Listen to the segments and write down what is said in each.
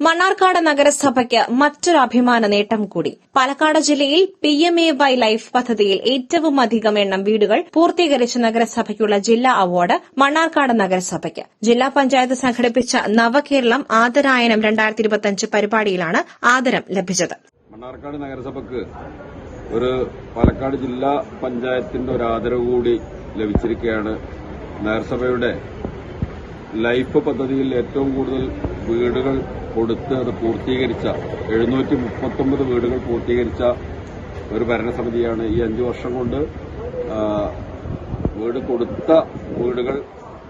മണ്ണാർക്കാട് നഗരസഭയ്ക്ക് മറ്റൊരു അഭിമാന നേട്ടം കൂടി. പാലക്കാട് ജില്ലയിൽ P M A Y life പദ്ധതിയിൽ ഏറ്റവും അധികം എണ്ണം വീടുകൾ പൂർത്തീകരിച്ച നഗരസഭയ്ക്കുള്ള ജില്ലാ അവാർഡ് മണ്ണാർക്കാട് നഗരസഭയ്ക്ക്. ജില്ലാ പഞ്ചായത്ത് സംഘടിപ്പിച്ച നവകേരളം ആദരായനം രണ്ടായിരത്തി ഇരുപത്തിയഞ്ച് പരിപാടിയിലാണ് ആദരം ലഭിച്ചത്. മണ്ണാർക്കാട് നഗരസഭയ്ക്ക് ഒരു പാലക്കാട് ജില്ലാ പഞ്ചായത്തിന്റെ ഒരു ആദരവ് കൂടി ലഭിച്ചിരിക്കുകയാണ് നഗരസഭയുടെ ലൈഫ് പദ്ധതിയിൽ ഏറ്റവും കൂടുതൽ വീടുകൾ കൊടുത്ത് അത് പൂർത്തീകരിച്ച എഴുന്നൂറ്റി മുപ്പത്തൊമ്പത് വീടുകൾ പൂർത്തീകരിച്ച ഒരു ഭരണസമിതിയാണ് ഈ അഞ്ചു വർഷം കൊണ്ട് വീട് കൊടുത്ത വീടുകൾ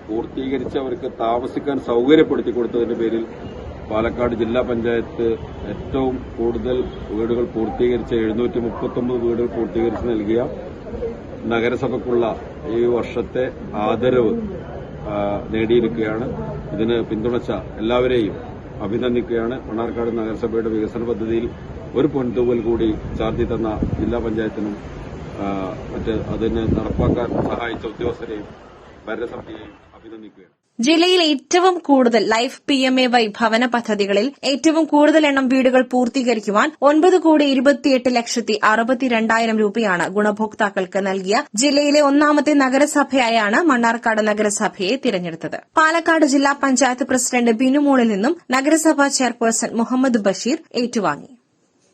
പൂർത്തീകരിച്ചവർക്ക് താമസിക്കാൻ സൗകര്യപ്പെടുത്തി കൊടുത്തതിന്റെ പേരിൽ പാലക്കാട് ജില്ലാ പഞ്ചായത്ത് ഏറ്റവും കൂടുതൽ വീടുകൾ പൂർത്തീകരിച്ച എഴുന്നൂറ്റി മുപ്പത്തൊമ്പത് വീടുകൾ പൂർത്തീകരിച്ച് നൽകിയ നഗരസഭയ്ക്കുള്ള ഈ വർഷത്തെ ആദരവ് നേടിയിരിക്കുകയാണ്. ഇതിന് പിന്തുണച്ച എല്ലാവരെയും അഭിനന്ദിക്കുകയാണ്. മണ്ണാർക്കാട് നഗരസഭയുടെ വികസന പദ്ധതിയിൽ ഒരു പൊൻതൂവൽ കൂടി ചാർത്തി തന്ന ജില്ലാ പഞ്ചായത്തിനും മറ്റ് അതിന് നടപ്പാക്കാൻ സഹായിച്ച ഉദ്യോഗസ്ഥരെയും ഭരണസമിതിയെയും അഭിനന്ദിക്കുകയാണ്. ജില്ലയിൽ ഏറ്റവും കൂടുതൽ life P M A Y ഭവന പദ്ധതികളിൽ ഏറ്റവും കൂടുതൽ എണ്ണം വീടുകൾ പൂർത്തീകരിക്കുവാൻ ഒൻപത് കോടി ഇരുപത്തിയെട്ട് ലക്ഷത്തി അറുപത്തിരണ്ടായിരം രൂപയാണ് ഗുണഭോക്താക്കൾക്ക് നൽകിയ ജില്ലയിലെ ഒന്നാമത്തെ നഗരസഭയായാണ് മണ്ണാർക്കാട് നഗരസഭയെ തിരഞ്ഞെടുത്തത്. പാലക്കാട് ജില്ലാ പഞ്ചായത്ത് പ്രസിഡന്റ് ബിനുമോളിൽ നിന്നും നഗരസഭാ ചെയർപേഴ്സൺ മുഹമ്മദ് ബഷീർ ഏറ്റുവാങ്ങി.